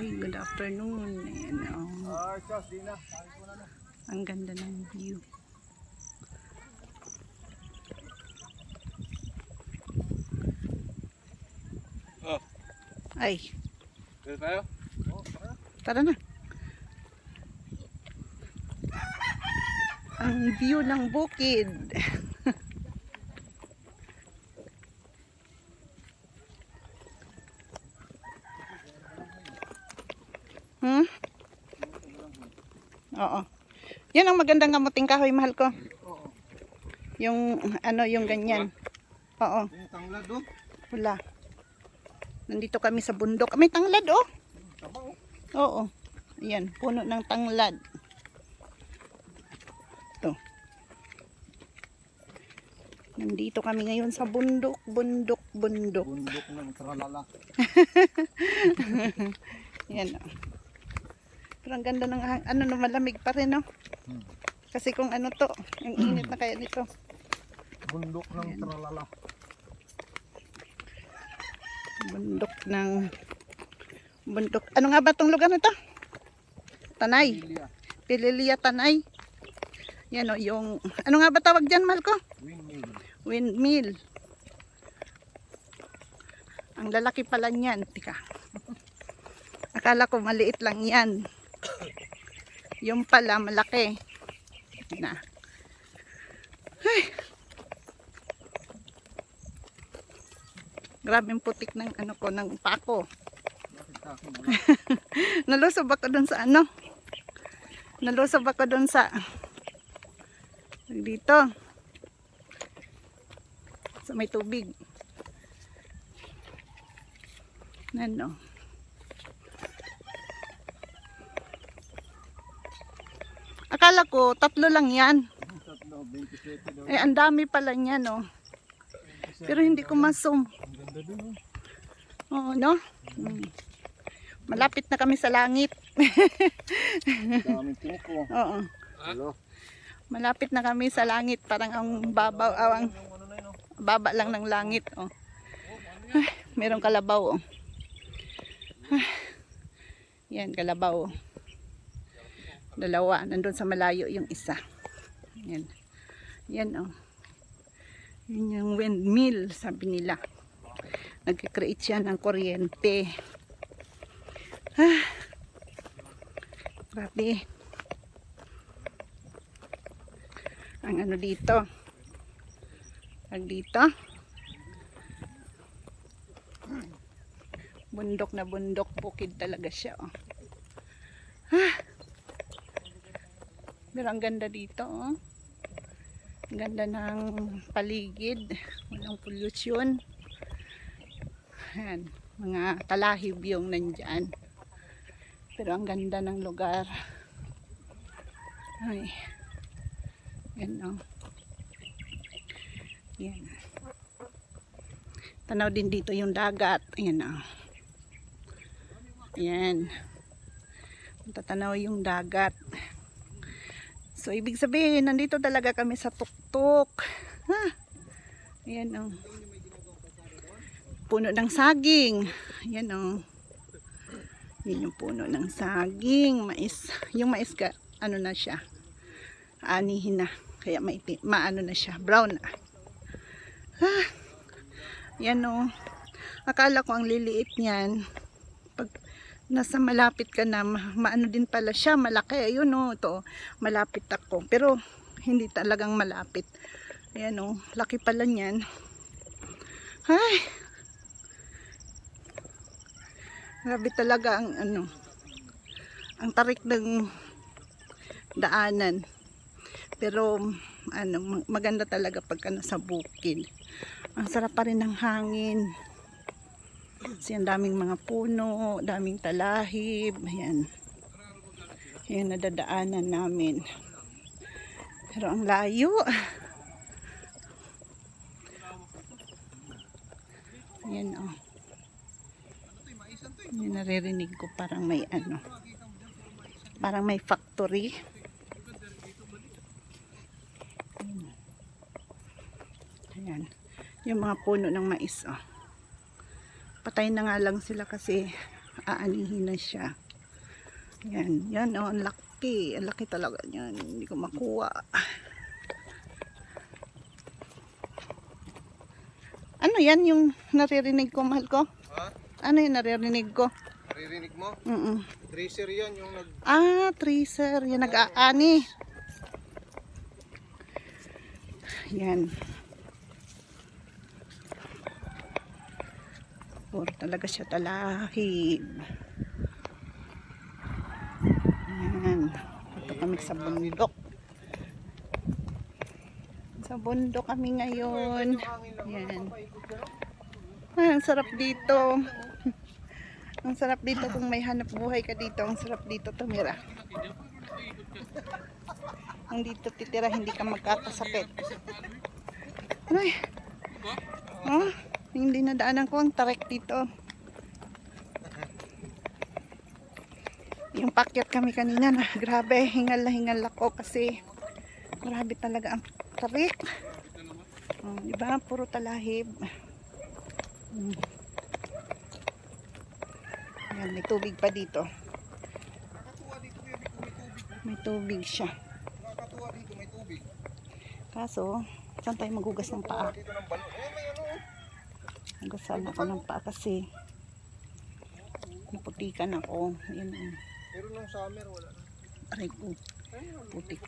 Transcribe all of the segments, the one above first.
Hi, good afternoon. Ayan, oh. Ang ganda ng view. Oh. Ay, Dito tayo? Tara na. Ang view ng bukid. Hmm? Oo. Yan ang magandang kamuting kahoy, mahal ko. Oo. Yung ano, yung ganyan. Oo, Yung tanglad oh. wala. Nandito kami sa bundok. May tanglad, oh. Oh. Oo. Ayan, puno ng tanglad. Ito. Nandito kami ngayon sa bundok, bundok, bundok. Bundok ng tralala. Yan. oh. Pero ang ganda ng ano no, malamig pa rin, no? Hmm. Kasi kung ano to, ang init na kaya nito. Bundok ng tralala. Bundok ng bundok. Ano nga ba tong lugar na to? Tanay. Lilia. Pililia Tanay. Yan o, yung, ano nga ba tawag dyan, mahal ko? Windmill. Windmill. Ang lalaki pala niyan. Tika. Akala ko maliit lang yan. Yung pala malaki. Na. Ay. Grabe yung putik ng ano ko, ng pako. Nalusob ako dun sa ano. Nalusob ako dun sa dito. Sa may tubig. Ano? Akala ko tatlo lang yan. Tatlo, 27 daw. Eh ang dami pala niyan no. Pero hindi ko masum. Ang ganda oh. Oo, no? Mm. Malapit na kami sa langit. Daming tinik oh. Oo. Hello. Malapit na kami sa langit, parang ang babaw, ah, ang oh. baba lang ng langit. Oh. Ay, merong kalabaw. Oh. Ay, yan, kalabaw. oh. Dalawa, nandun sa malayo yung isa. Yan. Yan, oh. Yan yung windmill, sabi nila. Nag-create siya ng kuryente. Ah. Grabe. ang ano dito ang dito bundok na bundok bukid talaga siya oh. ah. Pero ang ganda dito oh. ang ganda ng paligid walang pollution Ayan, mga talahib yung nandyan pero ang ganda ng lugar ay yan o. Yan. Tanaw din dito yung dagat. Ayan o. Yan. Tatanaw yung dagat. So, ibig sabihin, nandito talaga kami sa tuktok. Ha? Ayan o. Puno ng saging. Ayan o. Yan yung puno ng saging. Mais. Yung mais ka, ano na siya. Anihin na. Kaya maitim, maano na siya, brown na. Ah, yan o. Akala ko ang liliit niyan. Nasa malapit ka na, ma- maano din pala siya, malaki. Ayun o, ito, malapit ako. Pero, hindi talagang malapit. Ayan o, laki pala niyan. Ay! Grabe talaga ang ano, ang tarik ng daanan. Pero ano, mag- maganda talaga pagka nasa bukid. Ang sarap pa rin ng hangin. Kasi ang daming mga puno, daming talahib. Ayan. Ayan nadadaanan namin. Pero ang layo. Ayan oh. Yung naririnig ko parang may ano. Parang may factory. Ayan. Yung mga puno ng mais, oh. Patay na nga lang sila kasi aanihin na siya. Yan, yan oh, ang laki. Ang laki talaga yan. Hindi ko makuha. Ano yan yung naririnig ko, mahal ko? Ha? Ano yung naririnig ko? Naririnig mo? Mm Tracer yan yung nag... Ah, tracer. Yan, nag-aani. Yan. Puro talaga siya talahib. Yan. Ito kami sa bundok. Sa bundok kami ngayon. Yan. Ah, ang sarap dito. Ang sarap dito kung may hanap buhay ka dito. Ang sarap dito tumira. Ang dito titira, hindi ka magkakasakit. Ay. Oh, hindi nadaanan ko ang tarek dito. Yung pakyat kami kanina na grabe, hingal na hingal ako kasi grabe talaga ang tarik. Oh, di? Puro talahib. Hmm. Yan, may tubig pa dito. May tubig. Siya. Kaso, saan tayo magugas ng paa? Ano. Nagusan ako ng paa kasi naputikan ako. Yan ang Pero nung summer wala na. aray ko. Putik.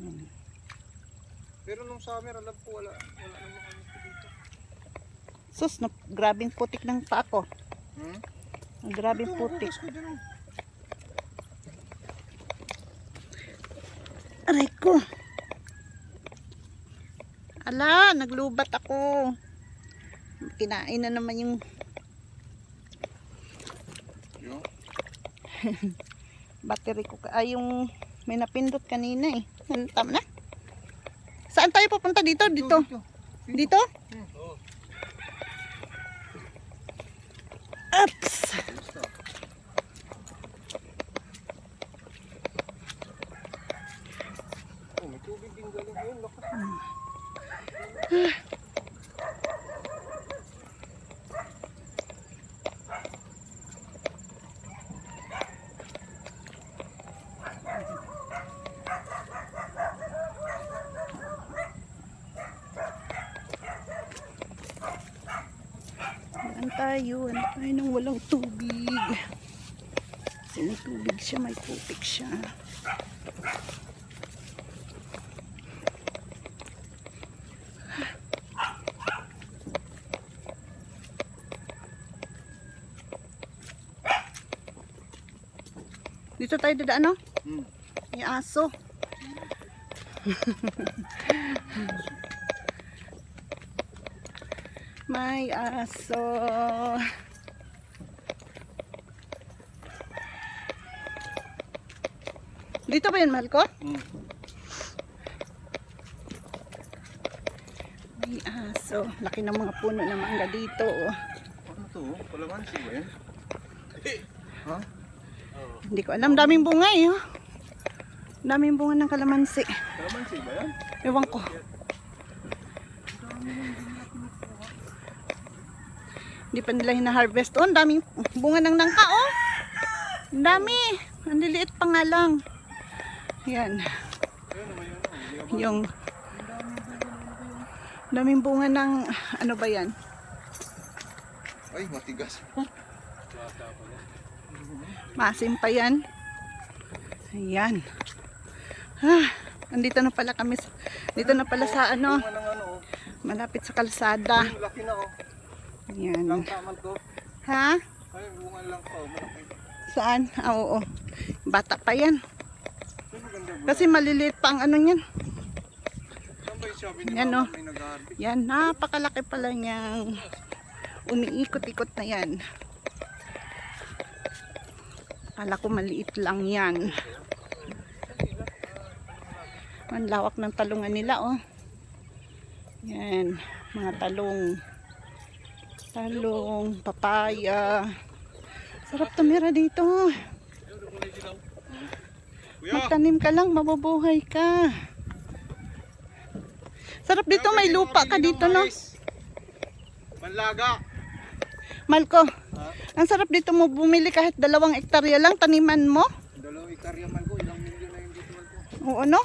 Yan. Pero nung summer alam ko wala. Wala namang ano dito. Sus, na, grabing putik ng paa ko. Hmm? Grabing Ito, putik. Aray ko. Ala, naglubat ako. Kinain na naman yung battery ko. Ay, yung may napindot kanina eh. Tama na? Saan tayo pupunta dito? Dito? Dito? Oo. Ups! Oh, may tubig din galing. Lakas. Ano tayo? Ano tayo nang walang tubig? Kasi may tubig siya, may putik siya. Dito tayo dadaan, no? Hmm. May aso. May aso. Dito ba yun, mahal ko? Hmm. May aso. Laki ng mga puno ng mangga dito. oh. Ano to? oh? Kalamansi ba yan? Ha? Hindi ko alam. Daming bunga eh. oh. Daming bunga ng kalamansi. Kalamansi ba yan? Ewan ko. Hindi pa nila hina-harvest. Oh, daming bunga ng nangka, oh. Ang dami. Ang liliit pa nga lang. Yan. Yung daming bunga ng ano ba yan? Ay, matigas. Masim pa yan. Ayan. Ah, andito na pala kami. sa- Dito na pala sa ano, malapit sa kalsada. Laki na oh. Ayan. Ha? Ay, bunga lang. Malaki. Saan? Ah, oo. Bata pa yan. Kasi maliliit pa ang ano niyan. Yan, Mama oh. nag-harvest? Yan, napakalaki pala niyang umiikot-ikot na yan. Kala ko maliit lang yan. Ang lawak ng talungan nila, oh. Yan, mga talong. Talong, papaya. Sarap tumira dito. Magtanim ka lang, mabubuhay ka. Sarap dito, may lupa ka dito, no? Manlaga! Malko, Ha? ang sarap dito mo bumili kahit dalawang ektarya lang, taniman mo. Dalawang ikarya man ko, ilang milyon na yung dito man ko. Oo, no?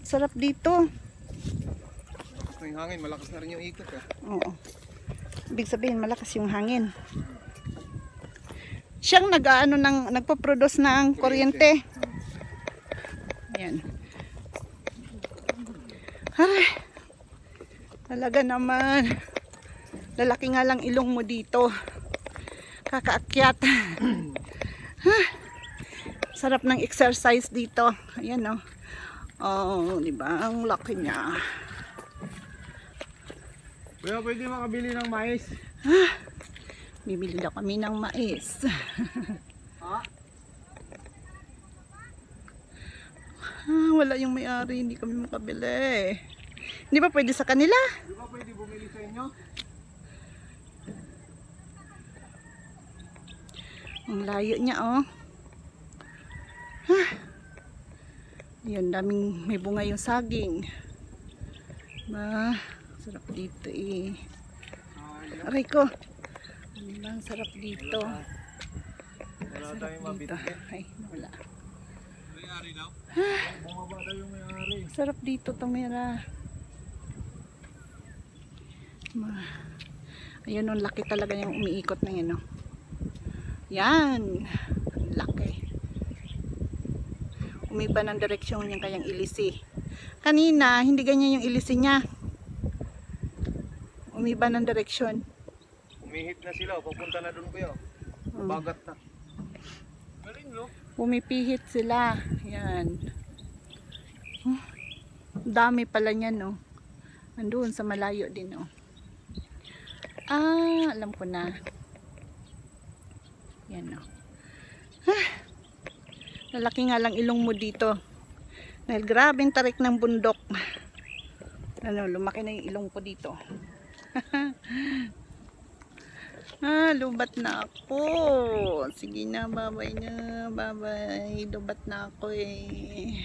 Sarap dito. Malakas na yung hangin, malakas na rin yung ikot ah. Oo. Ibig sabihin, malakas yung hangin. Siyang nag-ano ng nagpo-produce ng kuryente. Ayan. Ay. Talaga naman. Lalaki nga lang ilong mo dito. Kakaakyat. Ah. Sarap ng exercise dito. Ayan oh. Oh, di ba? Ang laki niya. Kuya, pwede makabili ng mais? Bibili daw kami ng mais. Ha? Ah, wala yung may-ari, hindi kami makabili. Hindi ba pwede sa kanila? Di ba pwede bumili sa inyo? Ang layo niya, oh. Ah. Yun, daming may bunga yung saging. Ba, sarap dito eh. Aray ko. Ang sarap dito? wala Sarap tayong dito. Ay, wala. May-ari daw? Bumaba daw yung may-ari. Sarap dito, Tamira. Ma. Ayun, ang laki talaga yung umiikot na yun, no? Yan. Ang Laki. Umiba ng direksyon yung kayang ilisi. Kanina, hindi ganyan yung ilisi niya. Umiba ng direksyon. Umihip na sila, papunta na doon kuya. Hmm. Bagat na. Galing no? Pumipihit sila. Yan. Huh, dami pala niyan, no? Andun sa malayo din, no? Ah, alam ko na. Yan, no? Ah, lalaki nga lang ilong mo dito. Dahil grabing tarik ng bundok. Ano, lumaki na yung ilong ko dito. ah, lubat na ako. Sige na, babay na. Babay. Lubat na ako eh.